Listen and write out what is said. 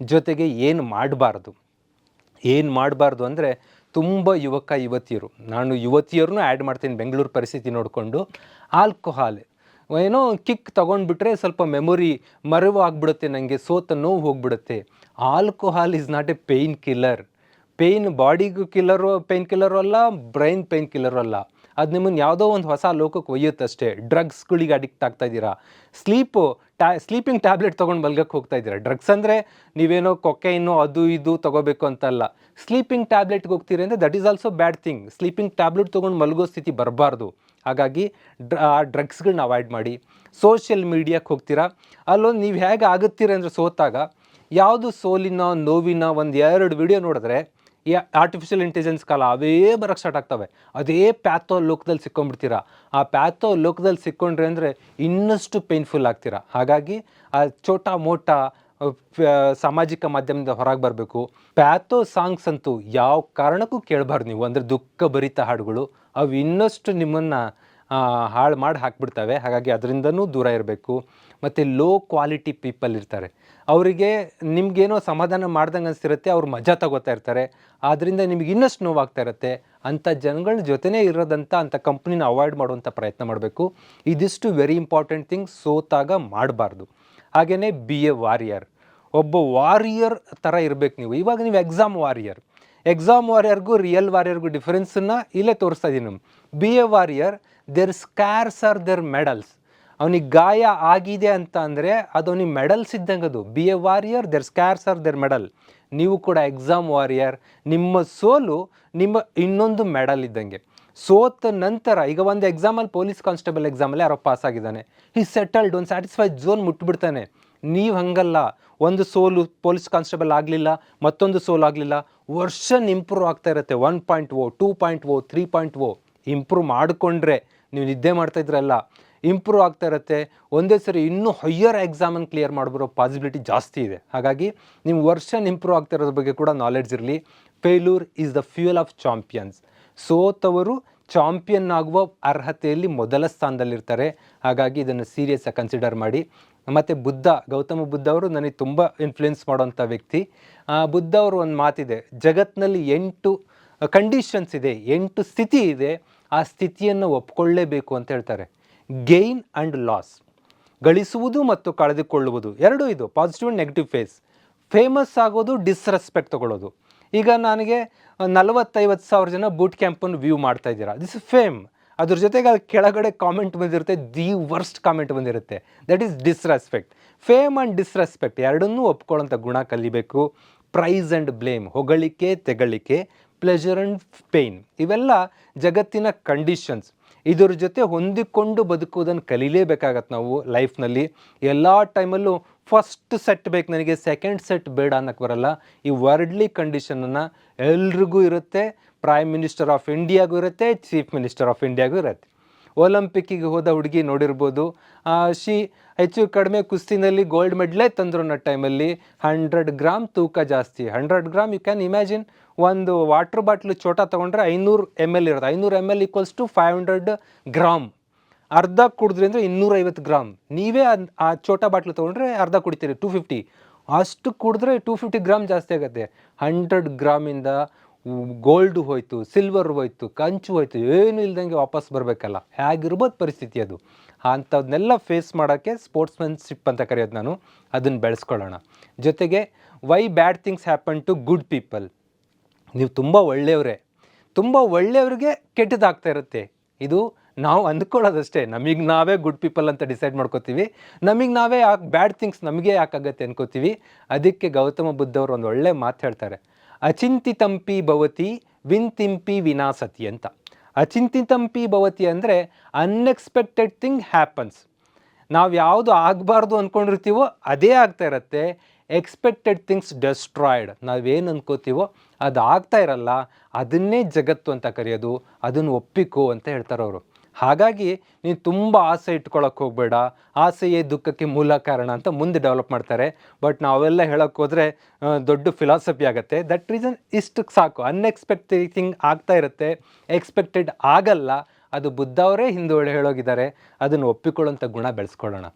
ಜೊತೆಗೆ ಏನು ಮಾಡಬಾರ್ದು? ಏನು ಮಾಡಬಾರ್ದು ಅಂದರೆ ತುಂಬ ಯುವಕ ಯುವತಿಯರು. ನಾನು ಯುವತಿಯರನ್ನು ಆ್ಯಡ್ ಮಾಡ್ತೀನಿ ಬೆಂಗಳೂರು ಪರಿಸ್ಥಿತಿ ನೋಡಿಕೊಂಡು. ಆಲ್ಕೋಹಾಲ್ ಏನೋ ಕಿಕ್ ತೊಗೊಂಡ್ಬಿಟ್ರೆ ಸ್ವಲ್ಪ ಮೆಮೊರಿ ಮರೆವು ಆಗ್ಬಿಡುತ್ತೆ ನನಗೆ ಸೋತ ನೋವು ಹೋಗ್ಬಿಡುತ್ತೆ. Alcohol is not a painkiller pain ಬಾಡಿಗೂ killer painkiller ಅಲ್ಲ ಬ್ರೈನ್ ಪೇಯ್ನ್ ಕಿಲ್ಲರು ಅಲ್ಲ. ಅದು ನಿಮ್ಮನ್ನು ಯಾವುದೋ ಒಂದು ಹೊಸ ಲೋಕಕ್ಕೆ ಒಯ್ಯುತ್ತಷ್ಟೇ. ಡ್ರಗ್ಸ್ಗಳಿಗೆ ಅಡಿಕ್ಟ್ ಆಗ್ತಾ ಇದ್ದೀರಾ? ಸ್ಲೀಪು ಟ್ಯಾ ಸ್ಲೀಪಿಂಗ್ ಟ್ಯಾಬ್ಲೆಟ್ ತೊಗೊಂಡು ಮಲ್ಗಕ್ಕೆ ಹೋಗ್ತಾ ಇದ್ದೀರಾ? ಡ್ರಗ್ಸ್ ಅಂದರೆ ನೀವೇನೋ ಕೊಕೆಯನ್ನು ಅದು ಇದು ತೊಗೋಬೇಕು ಅಂತಲ್ಲ. ಸ್ಲೀಪಿಂಗ್ ಟ್ಯಾಬ್ಲೆಟ್ಗೆ ಹೋಗ್ತೀರಿ ಅಂದರೆ that is also bad thing sleeping tablet ತೊಗೊಂಡು ಮಲಗೋ ಸ್ಥಿತಿ ಬರಬಾರ್ದು. ಹಾಗಾಗಿ ಡ್ರ, ಆ ಡ್ರಗ್ಸ್ಗಳನ್ನ ಅವಾಯ್ಡ್ ಮಾಡಿ. ಸೋಷಿಯಲ್ ಮೀಡಿಯಾಕ್ಕೆ ಹೋಗ್ತೀರಾ? ಅಲ್ಲೊಂದು ನೀವು ಹೇಗೆ ಆಗುತ್ತೀರ ಅಂದರೆ ಸೋತಾಗ? ಯಾವುದು ಸೋಲಿನ ನೋವಿನ ಒಂದು ಎರಡು ವಿಡಿಯೋ ನೋಡಿದ್ರೆ ಈ ಆರ್ಟಿಫಿಷಿಯಲ್ ಇಂಟೆಲಿಜೆನ್ಸ್ ಕಾಲ ಅವೇ ಬರೋಕ್ಕೆ ಸ್ಟಾರ್ಟ್ ಆಗ್ತವೆ. ಅದೇ ಪ್ಯಾಥೋ ಲೋಕದಲ್ಲಿ ಸಿಕ್ಕೊಂಡ್ಬಿಡ್ತೀರಾ. ಆ ಪ್ಯಾಥೋ ಲೋಕದಲ್ಲಿ ಸಿಕ್ಕೊಂಡ್ರೆ ಅಂದರೆ ಇನ್ನಷ್ಟು ಪೇನ್ಫುಲ್ ಆಗ್ತೀರಾ. ಹಾಗಾಗಿ ಆ ಚೋಟ ಮೋಟ ಸಾಮಾಜಿಕ ಮಾಧ್ಯಮದಿಂದ ಹೊರಗೆ ಬರಬೇಕು. ಪ್ಯಾಥೋ ಸಾಂಗ್ಸ್ ಅಂತೂ ಯಾವ ಕಾರಣಕ್ಕೂ ಕೇಳಬಾರ್ದು ನೀವು. ಅಂದರೆ ದುಃಖ ಭರಿತ ಹಾಡುಗಳು. ಅವು ಇನ್ನಷ್ಟು ನಿಮ್ಮನ್ನು ಹಾಳು ಮಾಡಿ ಹಾಕ್ಬಿಡ್ತವೆ. ಹಾಗಾಗಿ ಅದರಿಂದನೂ ದೂರ ಇರಬೇಕು. ಮತ್ತು ಲೋ ಕ್ವಾಲಿಟಿ ಪೀಪಲ್ ಇರ್ತಾರೆ. ಅವರಿಗೆ ನಿಮಗೇನೋ ಸಮಾಧಾನ ಮಾಡ್ದಂಗೆ ಅನಿಸ್ತಿರುತ್ತೆ, ಅವ್ರು ಮಜಾ ತಗೋತಾ ಇರ್ತಾರೆ. ಆದ್ದರಿಂದ ನಿಮ್ಗೆ ಇನ್ನಷ್ಟು ನೋವಾಗ್ತಾ ಇರುತ್ತೆ. ಅಂಥ ಜನಗಳ ಜೊತೆನೇ ಇರೋದಂಥ ಅಂಥ ಕಂಪ್ನಿನ ಅವಾಯ್ಡ್ ಮಾಡುವಂಥ ಪ್ರಯತ್ನ ಮಾಡಬೇಕು. ಇದಿಷ್ಟು ವೆರಿ ಇಂಪಾರ್ಟೆಂಟ್ ಥಿಂಗ್ ಸೋತಾಗ ಮಾಡಬಾರ್ದು. ಹಾಗೆಯೇ ಬಿ ಎ ವಾರಿಯರ್ ಒಬ್ಬ ವಾರಿಯರ್ ಥರ ಇರಬೇಕು ನೀವು. ಇವಾಗ ನೀವು ಎಕ್ಸಾಮ್ ವಾರಿಯರ್ ಎಕ್ಸಾಮ್ ವಾರಿಯರ್ಗೂ ರಿಯಲ್ ವಾರಿಯರ್ಗೂ ಡಿಫ್ರೆನ್ಸನ್ನು ಇಲ್ಲೇ ತೋರಿಸ್ತಾ ಇದ್ದೀನಿ be a warrior their scars are their medals ಅವನಿಗೆ ಗಾಯ ಆಗಿದೆ ಅಂತ ಅಂದರೆ ಅದು ಅವನಿಗೆ ಮೆಡಲ್ಸ್ ಇದ್ದಂಗೆ ಅದು. Be a warrior their scars are their medal ನೀವು ಕೂಡ ಎಕ್ಸಾಮ್ ವಾರಿಯರ್ ನಿಮ್ಮ ಸೋಲು ನಿಮ್ಮ ಇನ್ನೊಂದು ಮೆಡಲ್ ಇದ್ದಂಗೆ. ಸೋತ ನಂತರ, ಈಗ ಒಂದು ಎಕ್ಸಾಮಲ್ಲಿ ಪೊಲೀಸ್ ಕಾನ್ಸ್ಟೇಬಲ್ ಎಕ್ಸಾಮಲ್ಲಿ ಯಾರೋ ಪಾಸ್ ಆಗಿದ್ದಾನೆ. ಈ ಸೆಟಲ್ಡ್ ಒಂದು ಸ್ಯಾಟಿಸ್ಫೈಡ್ ಝೋನ್ ಮುಟ್ಬಿಡ್ತಾನೆ. ನೀವು ಹಂಗಲ್ಲ. ಒಂದು ಸೋಲು ಪೊಲೀಸ್ ಕಾನ್ಸ್ಟೇಬಲ್ ಆಗಲಿಲ್ಲ, ಮತ್ತೊಂದು ಸೋಲು ಆಗಲಿಲ್ಲ, ವರ್ಷನ್ ಇಂಪ್ರೂವ್ ಆಗ್ತಾ ಇರುತ್ತೆ. One point O, two point O, three point O. Improve ಮಾಡಿಕೊಂಡ್ರೆ ನೀವು ನಿದ್ದೆ ಮಾಡ್ತಾ ಇದ್ರಲ್ಲ, ಇಂಪ್ರೂವ್ ಆಗ್ತಾ ಇರುತ್ತೆ. ಒಂದೇ ಸರಿ ಇನ್ನೂ ಹೈಯರ್ ಎಕ್ಸಾಮನ್ನು ಕ್ಲಿಯರ್ ಮಾಡಿಬಿಡೋ ಪಾಸಿಬಿಲಿಟಿ ಜಾಸ್ತಿ ಇದೆ. ಹಾಗಾಗಿ ನೀವು ವರ್ಷನ್ ಇಂಪ್ರೂವ್ ಆಗ್ತಾ ಇರೋದ್ರ ಬಗ್ಗೆ ಕೂಡ ನಾಲೆಡ್ಜ್ ಇರಲಿ. Failure is the fuel of champions ಸೋತವರು champion ಆಗುವ ಅರ್ಹತೆಯಲ್ಲಿ ಮೊದಲ ಸ್ಥಾನದಲ್ಲಿರ್ತಾರೆ. ಹಾಗಾಗಿ ಇದನ್ನು ಸೀರಿಯಸ್ ಆಗಿ ಕನ್ಸಿಡರ್ ಮಾಡಿ. ಮತ್ತು ಬುದ್ಧ, ಗೌತಮ ಬುದ್ಧ ಅವರು ನನಗೆ ತುಂಬ ಇನ್ಫ್ಲುಯೆನ್ಸ್ ಮಾಡುವಂಥ ವ್ಯಕ್ತಿ. ಬುದ್ಧ ಅವರು ಒಂದು ಮಾತಿದೆ ಜಗತ್ತಿನಲ್ಲಿ ಎಂಟು ಕಂಡೀಷನ್ಸ್ ಇದೆ, ಎಂಟು ಸ್ಥಿತಿ ಇದೆ, ಆ ಸ್ಥಿತಿಯನ್ನು ಒಪ್ಕೊಳ್ಳೇಬೇಕು ಅಂತ ಹೇಳ್ತಾರೆ. ಗೈನ್ ಆ್ಯಂಡ್ ಲಾಸ್ ಗಳಿಸುವುದು ಮತ್ತು ಕಳೆದುಕೊಳ್ಳುವುದು, ಎರಡೂ ಇದು positive and negative phase famous ಆಗೋದು ಡಿಸ್ರೆಸ್ಪೆಕ್ಟ್ ತೊಗೊಳ್ಳೋದು. ಈಗ ನನಗೆ ನಲವತ್ತೈವತ್ತು ಸಾವಿರ ಜನ ಬೂಟ್ ಕ್ಯಾಂಪನ್ನು ವ್ಯೂ ಮಾಡ್ತಾ ಇದ್ದೀರಾ. ದಿಸ್ ಫೇಮ್ ಅದ್ರ ಜೊತೆಗೆ ಅಲ್ಲಿ ಕೆಳಗಡೆ ಕಾಮೆಂಟ್ ಬಂದಿರುತ್ತೆ ದಿ ವರ್ಸ್ಟ್ ಕಾಮೆಂಟ್ ಬಂದಿರುತ್ತೆ. That is disrespect fame and disrespect ಎರಡನ್ನೂ ಒಪ್ಕೊಳ್ಳೋಂಥ ಗುಣ ಕಲಿಬೇಕು. ಪ್ರೈಸ್ ಆ್ಯಂಡ್ ಬ್ಲೇಮ್ ಹೊಗಳಿಕೆ, ತೆಗಳಿಕೆ ಪ್ಲೆಜರ್ ಆ್ಯಂಡ್ ಪೇಯ್ನ್ ಇವೆಲ್ಲ ಜಗತ್ತಿನ ಕಂಡೀಷನ್ಸ್ ಇದ್ರ ಜೊತೆ ಹೊಂದಿಕೊಂಡು ಬದುಕುವುದನ್ನು ಕಲೀಲೇಬೇಕಾಗತ್ತೆ ನಾವು ಲೈಫ್ನಲ್ಲಿ ಎಲ್ಲ ಟೈಮಲ್ಲೂ ಫಸ್ಟ್ ಸೆಟ್ ಬೇಕು ನನಗೆ ಸೆಕೆಂಡ್ ಸೆಟ್ ಬೇಡ ಅನ್ನಕ್ಕೆ ಬರಲ್ಲ. ಈ ವರ್ಡ್ಲಿ ಕಂಡೀಷನನ್ನು ಎಲ್ರಿಗೂ ಇರುತ್ತೆ. ಪ್ರೈಮ್ ಮಿನಿಸ್ಟರ್ ಆಫ್ ಇಂಡಿಯಾಗೂ ಇರುತ್ತೆ ಚೀಫ್ ಮಿನಿಸ್ಟರ್ ಆಫ್ ಇಂಡಿಯಾಗೂ ಇರುತ್ತೆ. ಒಲಂಪಿಕ್ಕಿಗೆ ಹೋದ ಹುಡುಗಿ ನೋಡಿರ್ಬೋದು. ಶಿ, ಹೆಚ್ಚು ಕಡಿಮೆ ಕುಸ್ತಿನಲ್ಲಿ ಗೋಲ್ಡ್ ಮೆಡ್ಲೇ ತಂದರು ಅನ್ನೋ ಟೈಮಲ್ಲಿ ಹಂಡ್ರೆಡ್ ಗ್ರಾಮ್ ತೂಕ ಜಾಸ್ತಿ. Hundred gram you can imagine ಒಂದು ವಾಟ್ರ್ ಬಾಟ್ಲು ಚೋಟ ತೊಗೊಂಡ್ರೆ ಐನೂರು ಎಂ ಎಲ್ ಇರುತ್ತೆ. ಐನೂರು M L equals to five hundred gram ಅರ್ಧ ಕುಡಿದ್ರಿ ಅಂದರೆ ಇನ್ನೂರೈವತ್ತು ಗ್ರಾಮ್ ನೀವೇ ಆ ಚೋಟ ಬಾಟ್ಲು ತೊಗೊಂಡ್ರೆ ಅರ್ಧ ಕುಡಿತೀರಿ ಟೂ ಫಿಫ್ಟಿ ಅಷ್ಟು ಕುಡಿದ್ರೆ ಟೂ ಫಿಫ್ಟಿ ಗ್ರಾಮ್ ಜಾಸ್ತಿ ಆಗುತ್ತೆ. ಹಂಡ್ರೆಡ್ ಗ್ರಾಮಿಂದ ಗೋಲ್ಡ್ ಹೋಯ್ತು ಸಿಲ್ವರ್ ಹೋಯ್ತು, ಕಂಚು ಹೋಯ್ತು, ಏನು ಇಲ್ದಂಗೆ ವಾಪಸ್ ಬರಬೇಕಲ್ಲ. ಹೇಗಿರ್ಬೋದು ಪರಿಸ್ಥಿತಿ ಅದು. ಅಂಥದ್ದನ್ನೆಲ್ಲ ಫೇಸ್ ಮಾಡೋಕ್ಕೆ ಸ್ಪೋರ್ಟ್ಸ್ಮನ್ಶಿಪ್ ಅಂತ ಕರೆಯೋದು ನಾನು. ಅದನ್ನು ಬೆಳೆಸ್ಕೊಳ್ಳೋಣ. ಜೊತೆಗೆ why bad things happen to good people ನೀವು ತುಂಬ ಒಳ್ಳೆಯವರೇ. ತುಂಬ ಒಳ್ಳೆಯವ್ರಿಗೆ ಕೆಟ್ಟದಾಗ್ತಾ ಇರುತ್ತೆ. ಇದು ನಾವು ಅಂದ್ಕೊಳ್ಳೋದಷ್ಟೇ. ನಮಗೆ ನಾವೇ ಗುಡ್ ಪೀಪಲ್ ಅಂತ ಡಿಸೈಡ್ ಮಾಡ್ಕೋತೀವಿ. ನಮಗೆ ನಾವೇ ಯಾಕೆ ಬ್ಯಾಡ್ ಥಿಂಗ್ಸ್ ನಮಗೆ ಯಾಕಾಗತ್ತೆ ಅನ್ಕೋತೀವಿ. ಅದಕ್ಕೆ ಗೌತಮ ಬುದ್ಧವರು ಒಂದು ಒಳ್ಳೆ ಮಾತು ಹೇಳ್ತಾರೆ. ಅಚಿಂತಿತಂಪಿ ಭವತಿ ವಿಂತಿಂಪಿ ವಿನಾಸತಿ ಅಂತ. ಅಚಿಂತಿತಂಪಿ ಭವತಿ ಅಂದರೆ ಅನ್ಎಕ್ಸ್ಪೆಕ್ಟೆಡ್ ಥಿಂಗ್ ಹ್ಯಾಪನ್ಸ್ ನಾವು ಯಾವುದು ಆಗಬಾರ್ದು ಅಂದ್ಕೊಂಡಿರ್ತೀವೋ ಅದೇ ಆಗ್ತಾ ಇರತ್ತೆ. ಎಕ್ಸ್ಪೆಕ್ಟೆಡ್ ಥಿಂಗ್ಸ್ ಡೆಸ್ಟ್ರಾಯ್ಡ್ ನಾವೇನು ಅನ್ಕೋತೀವೋ ಅದು ಆಗ್ತಾ ಇರಲ್ಲ. ಅದನ್ನೇ ಜಗತ್ತು ಅಂತ ಕರೆಯೋದು. ಅದನ್ನು ಒಪ್ಪಿಕೋ ಅಂತ ಹೇಳ್ತಾರೆ ಅವರು. ಹಾಗಾಗಿ ನೀನು ತುಂಬ ಆಸೆ ಇಟ್ಕೊಳಕ್ಕೆ ಹೋಗಬೇಡ. ಆಸೆಯೇ ದುಃಖಕ್ಕೆ ಮೂಲ ಕಾರಣ ಅಂತ ಮುಂದೆ ಡೆವಲಪ್ ಮಾಡ್ತಾರೆ. ಬಟ್ ನಾವೆಲ್ಲ ಹೇಳೋಕ್ಕೆ ಹೋದರೆ ದೊಡ್ಡ ಫಿಲಾಸಫಿ ಆಗುತ್ತೆ. ದಟ್ ರೀಸನ್ ಇಷ್ಟಕ್ಕೆ ಸಾಕು. ಅನ್ಎಕ್ಸ್ಪೆಕ್ಟೆಡ್ ಥಿಂಗ್ ಆಗ್ತಾ ಇರುತ್ತೆ. ಎಕ್ಸ್ಪೆಕ್ಟೆಡ್ ಆಗಲ್ಲ. ಅದು ಬುದ್ಧ ಅವರೇ ಹೇಳೋಗಿದ್ದಾರೆ. ಅದನ್ನು ಒಪ್ಪಿಕೊಳ್ಳೋಂಥ ಗುಣ ಬೆಳೆಸ್ಕೊಳ್ಳೋಣ.